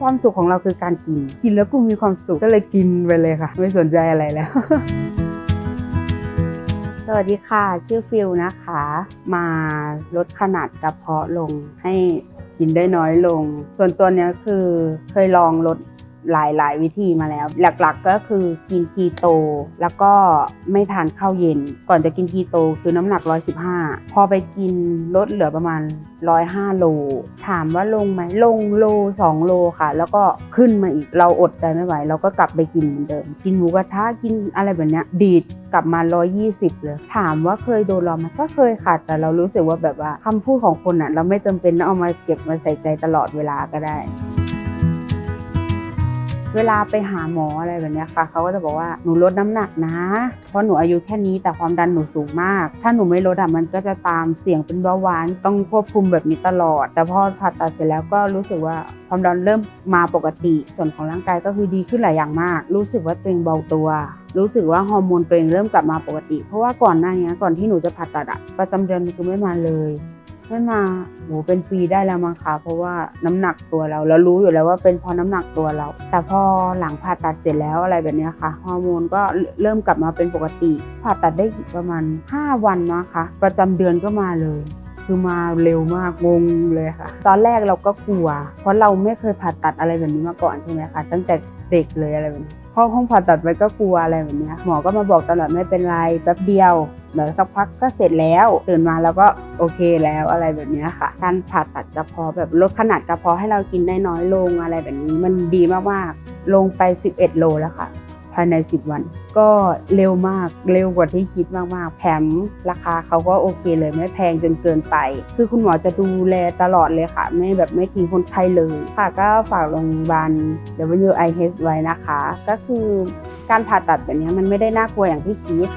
ความสุขของเราคือการกิน กินแล้วกูมีความสุขก็เลยกินไปเลยค่ะ ไม่สนใจอะไรแล้ว สวัสดีค่ะ ชื่อฟิลนะคะ มาลดขนาดกระเพาะลงให้กินได้น้อยลง ส่วนตัวเนี้ยคือเคยลองลด หลายหลายวิธีมาแล้ว หลักๆก็คือกินคีโต แล้วก็ไม่ทานข้าวเย็น ก่อนจะกินคีโตคือน้ำหนัก 115 พอไปกินลดเหลือประมาณ 105 โล ถามว่าลงไหมลงโล 2 โลค่ะ แล้วก็ขึ้นมาอีกเราอดใจไม่ไหว เราก็กลับไปกินเหมือนเดิม กินหมูกระทะกินอะไรแบบเนี้ยดีดกลับมา 120 เลย ถามว่าเคยโดนเราไหมก็เคยค่ะ แต่เรารู้สึกว่าแบบว่าคำพูดของคนอะ เราไม่จำเป็นต้องเอามาเก็บมาใส่ใจตลอดเวลาก็ได้ เวลาไปหาหมออะไรแบบนี้ค่ะเขาก็จะบอกว่าหนูลดน้ำหนักนะ เพราะหนูอายุแค่นี้แต่ความดันหนูสูงมาก ถ้าหนูไม่ลดอะมันก็จะตามเสี่ยงเป็นเบาหวานต้องควบคุมแบบนี้ตลอด แต่พอผ่าตัดเสร็จแล้วก็รู้สึกว่าความดันเริ่มมาปกติ ส่วนของร่างกายก็คือดีขึ้นหลายอย่างมาก รู้สึกว่าตัวเองเบาตัว รู้สึกว่าฮอร์โมนตัวเองเริ่มกลับมาปกติ เพราะว่าก่อนหน้านี้ก่อนที่หนูจะผ่าตัดอะประจำเดือนมันคือไม่มาเลย ไม่มาโหเป็นปีได้แล้วมั้งคะเพราะว่าน้ำหนักตัวเราเรารู้อยู่แล้วว่าเป็นเพราะน้ำหนักตัวเรา แต่พอหลังผ่าตัดเสร็จแล้วอะไรแบบนี้ค่ะฮอร์โมนก็เริ่มกลับมาเป็นปกติ ผ่าตัดได้ประมาณ 5 วันนะคะประจำเดือนก็มาเลยคือมาเร็วมากงงเลยค่ะ ตอนแรกเราก็กลัว เพราะเราไม่เคยผ่าตัดอะไรแบบนี้มาก่อนใช่ไหมคะตั้งแต่เด็กเลยอะไรแบบนี้เข้าห้องผ่าตัดไปก็กลัวอะไรแบบนี้หมอก็มาบอกตลอดไม่เป็นไรแป๊บเดียว เดี๋ยวสักพักก็เสร็จแล้วตื่นมาแล้วก็โอเคแล้วอะไรแบบนี้ค่ะ การผ่าตัดกระเพาะแบบลดขนาดกระเพาะให้เรากินได้น้อยลงอะไรแบบนี้มันดีมากๆลงไป 11 โลแล้วค่ะ ภายใน 10 วัน ก็เร็วมากเร็วกว่าที่คิดมากๆแถมราคาเขาก็โอเคเลยไม่แพงจนเกินไป คือคุณหมอจะดูแลตลอดเลยค่ะ ไม่แบบไม่ทิ้งคนไข้เลยค่ะก็ฝากโรงพยาบาล WIH ไว้นะคะ ก็คือการผ่าตัดแบบนี้มันไม่ได้น่ากลัวอย่างที่คิด